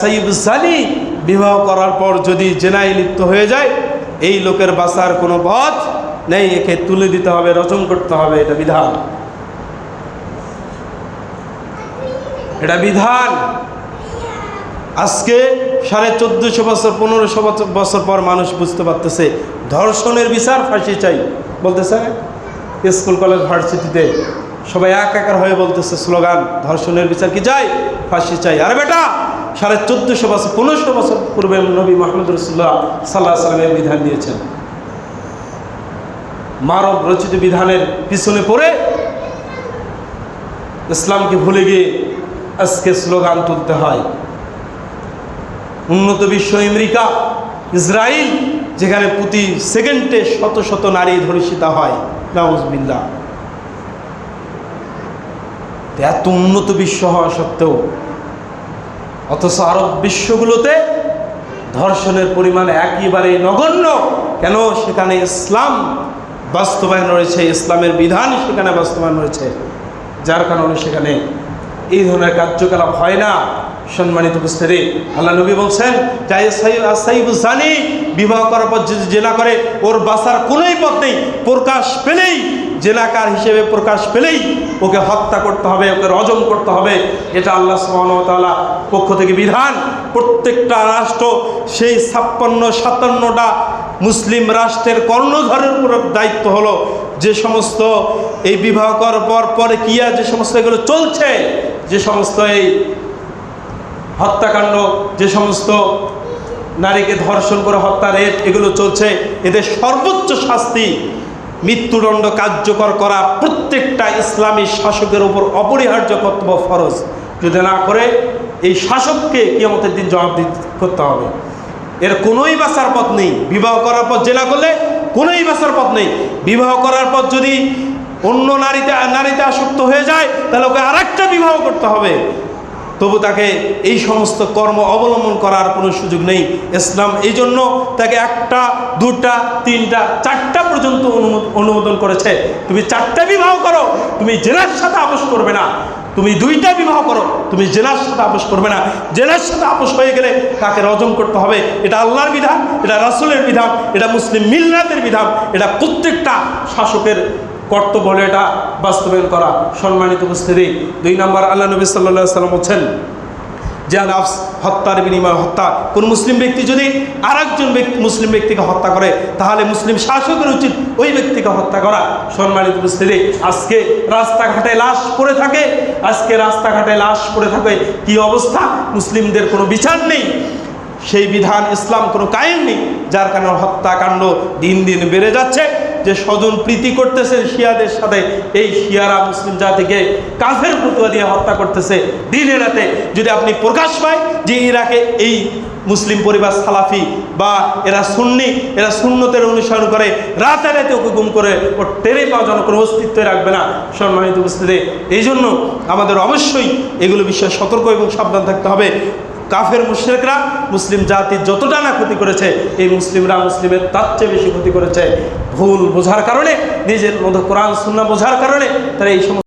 সাইব জানি বিবাহ করার পর যদি জেনায় লিপ্ত হয়ে যায়, এই লোকের বাঁচার কোনো পথ নেই, একে তুলে দিতে হবে, রচন করতে হবে, এটা বিধান। এটা বিধান। আজকে সাড়ে চোদ্দশো বছর, পনেরোশো বছর বছর পর মানুষ বুঝতে পারতেছে, ধর্ষণের বিচার ফাঁসি চাই। বলতেছে, স্কুল, কলেজ, ভার্সিটিতে সবাই এক একার হয়ে বলতেছে, স্লোগান, ধর্ষণের বিচার কি চাই? ফাঁসি চাই। আরে বেটা! সাড়ে চোদ্দশো বছর, পনেরোশো বছর পূর্বে নবী মোহাম্মদ রসুল্লাহ সাল্লাহ সাল্লামের বিধান দিয়েছেন। মানব রচিত বিধানের পিছনে পড়ে ইসলামকে ভুলে গিয়ে আজকে স্লোগান তুলতে হয়। উন্নত বিশ্ব আমেরিকা ইসরায়েল যেখানে প্রতি সেকেন্ডে শত শত নারী ধর্ষিতা হয়। নাউজবিল্লা এত উন্নত বিশ্ব হওয়া সত্ত্বেও অথচ আরব বিশ্বগুলোতে ধর্ষণের পরিমাণ একেবারে নগণ্য। কেন? সেখানে ইসলাম বাস্তবায়ন রয়েছে, ইসলামের বিধান সেখানে বাস্তবায়ন রয়েছে। যার কারণে সেখানে এই ধরনের কার্যকলাপ হয় না। সম্মানিত উপস্থিতি, আল্লাহ নবী বলছেন জানি, বিবাহ করার পর যদি জেনা করে, ওর বাঁচার কোনোই পথ নেই, প্রকাশ পেলেই জেনাকার হিসেবে প্রকাশ পেলেই ওকে হত্যা করতে হবে, ওকে রজম করতে হবে। এটা আল্লাহ সুবাহতাল্লাহ পক্ষ থেকে বিধান। প্রত্যেকটা রাষ্ট্র সেই ছাপ্পান্ন, সাতান্নটা মুসলিম রাষ্ট্রের কর্ণধরের উপর দায়িত্ব হলো। যে সমস্ত এই বিবাহ করার পর পরে কিয়া যে সমস্ত এগুলো চলছে, যে সমস্ত এই হত্যাকাণ্ড, যে সমস্ত নারীকে ধর্ষণ করে হত্যা রেপ এগুলো চলছে, এদের সর্বোচ্চ শাস্তি মৃত্যুদণ্ড কার্যকর করা প্রত্যেকটা ইসলামী শাসকের উপর অপরিহার্য কর্তব্য ফরজ। যদি না করে, এই শাসককে কিয়ামতের দিন জবাব করতে হবে। এর কোনোই বাঁচার পথ নেই। বিবাহ করার পর জেলা করলে কোনোই বাঁচার পথ নেই। বিবাহ করার পর যদি অন্য নারীতে নারীতে আসক্ত হয়ে যায়, তাহলে ওকে আরেকটা বিবাহ করতে হবে। তবু তাকে এই সমস্ত কর্ম অবলম্বন করার কোনো সুযোগ নেই। ইসলাম এই জন্য তাকে একটা, দুটা, তিনটা, চারটা পর্যন্ত অনুমোদন করেছে। তুমি চারটা বিবাহ করো, তুমি জেলার সাথে আপোষ করবে না। তুমি দুইটা বিবাহ করো, তুমি জেলার সাথে আপোষ করবে না। জেলার সাথে আপোষ হয়ে গেলে তাকে রজম করতে হবে। এটা আল্লাহর বিধান, এটা রাসুলের বিধান, এটা মুসলিম মিল্লাতের বিধান, এটা প্রত্যেকটা শাসকের কর্তব্য হলো এটা বাস্তবায়ন করা। সম্মানিত উপস্থিতি, দুই নম্বর, আল্লাহ নবী সাল্লাহ সাল্লাম বলছেন যে নাফস, হত্যার বিনিময়ে হত্যা। কোন মুসলিম ব্যক্তি যদি আর একজন মুসলিম ব্যক্তিকে হত্যা করে, তাহলে মুসলিম শাসকের উচিত ওই ব্যক্তিকে হত্যা করা। সম্মানিত উপস্থিতি, আজকে রাস্তাঘাটে লাশ পড়ে থাকে, আজকে রাস্তাঘাটে লাশ পড়ে থাকে, কি অবস্থা? মুসলিমদের কোনো বিচার নেই। সেই বিধান ইসলাম কোনো কায়েম নেই, যার কারণে হত্যাকাণ্ড দিন দিন বেড়ে যাচ্ছে। যে স্বজন প্রীতি করতেছে শিয়াদের সাথে, এই শিয়ারা মুসলিম জাতিকে কাফের ফতুয়া দিয়ে হত্যা করতেছে দিনে রাতে। যদি আপনি প্রকাশ পায় যে ইরাকে এই মুসলিম পরিবার সালাফি বা এরা সুন্নি, এরা সুন্নতের অনুসরণ করে, রাতে রাতে ওকে গুম করে ওর টেরে পাওয়া যেন কোনো অস্তিত্ব রাখবে না সম্মানিত উপস্থিতি। এই জন্য আমাদের অবশ্যই এগুলো বিষয়ে সতর্ক এবং সাবধান থাকতে হবে। কাফের মুশ্রেকরা মুসলিম জাতি যতটা না ক্ষতি করেছে, এই মুসলিমরা মুসলিমের তার চেয়ে বেশি ক্ষতি করেছে। ভুল বোঝার কারণে, নিজের মধ্যে কোরআন সুন্না বোঝার কারণে, তারা এই সমস্ত